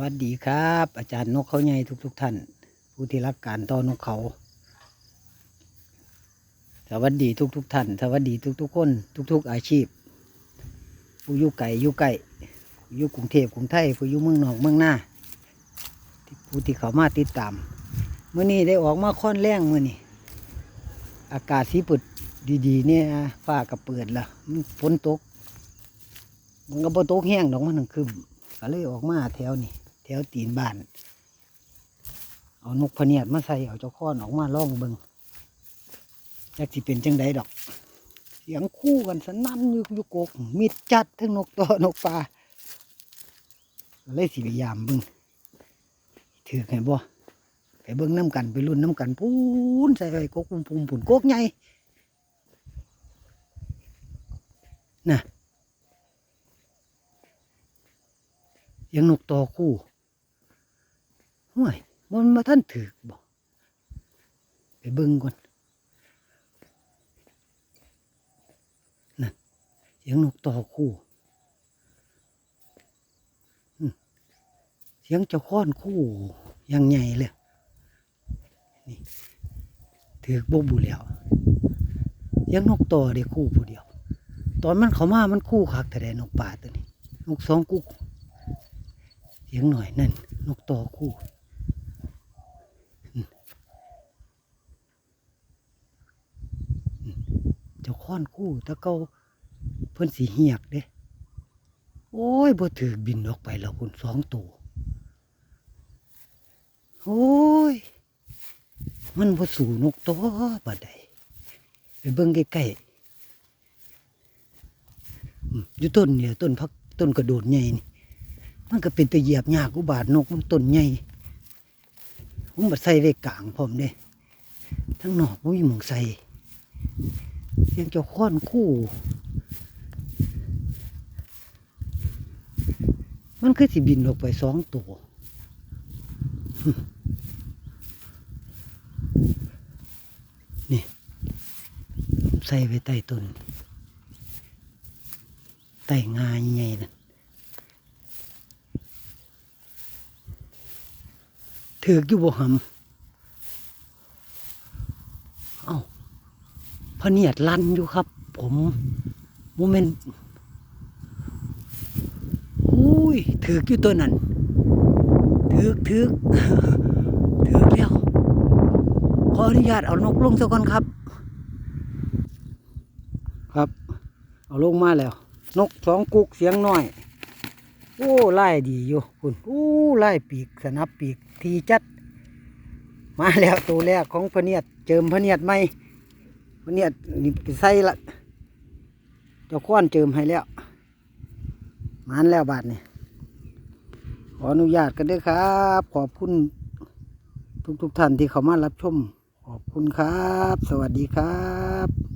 วัสดีครับ อาจารย์นกเขาใหญ่ทุกๆทท่าน ผู้ที่รักการต่อนนกเขา สวัสดีทุกๆทท่าน สวัสดีทุก ๆ คน ทุก ๆ อาชีพ ผู้อยู่ไก่อยู่ไก่อยู่กรุงเทพกรุงไทยผู้อยู่เมืองนอกเมืองหน้าผู้ที่เขามาติดตามเมื่อนี้ได้ออกมาค่อนแรงเมื่อนี้อากาศสีเปิดดีๆเนี่ยฟ้าก็เปิดละมันฝนตก มันก็บ่ตกแห้งดอกมันทั้งคืมก็เลยออกมาแถวนี่แถวตีนบ้าน เอานกพเนียดมาใส่เอาเจ้าค้อนออกมาล่องเบิงจักสิเป็นจังไดดอก เสียงคู่กันสนั่นอยู่อยู่กกมิดจัดทั้งนกตัวนกปลาเลยสิพยายามเบิงถือไงบ่ไปเบิ้งน้ำกันไปรุ่นน้ำกันพูนใส่ไปกกปุ่มปุ่มปุ่นกกใหญ่น่ะยังนกต่อคู่ ห่วยมันมาท่านถือบอกไปเบิ่งก่อนนั่นเสียงนกต่อคู่เสียงเจ้าค้อนคู่ยังใหญ่เลยนี่ถือบ่บุแล้วเสียงนกต่อได้คู่ผู้เดียว ตอนมันเขามามันคู่คักแต่ได้นกป่าตัวนี้นกสองกูเสียงหน่อยนั่นนกต่อคู่อืมอืมเจ้าค้อนคู่ถ้าเกาเพิ่นสีเหียกเด้โอ้ยบ่ถือบินออกไปแล้วคุณสองตัวโอ้ย มันบ่สู่นกตัวบัดใดไปเบิ่งใกล้ๆอยู่ต้นเนี่ยต้นพักต้นกระโดดใหญ่นี่มันก็เป็นตะเหยียบยากอุบาทนกมันต้นใหญ่ผมมาใส่ไว้กลางพร้อมเด้ทั้งนอกผมมีหมองใส่ สียงเจ้าค้อนคู่ มันคือสิบินออกไปสองตัวนี่ ใส่ไว้ใต้ต้นไต่งาใหญ่นั่นถือกอยู่บ่หำเอ้า พะเนียดลันอยู่ครับ ผมโมเมนต์อุ้ยถือกอยู่ตัวนั้นถือถือถือแล้วขออนุญาตเอานกลงซะก่อนครับ ครับ เอาลงมาแล้ว นกสองกุกเสียงน้อย โอ้ไล่ดีอยู่คุณโอ้ไล่ปีกสนับปีกทีจัด มาแล้วตัวแรกของพเนียดเจิมพเนียดไหม พะเนียดนี่ใส่ละเจ้าข้อนเจิมให้แล้วมานแล้วบาทนี่ขออนุญาตกันด้วยครับ ขอบคุณทุกๆทท่านที่เข้ามารับชม ขอบคุณครับ สวัสดีครับ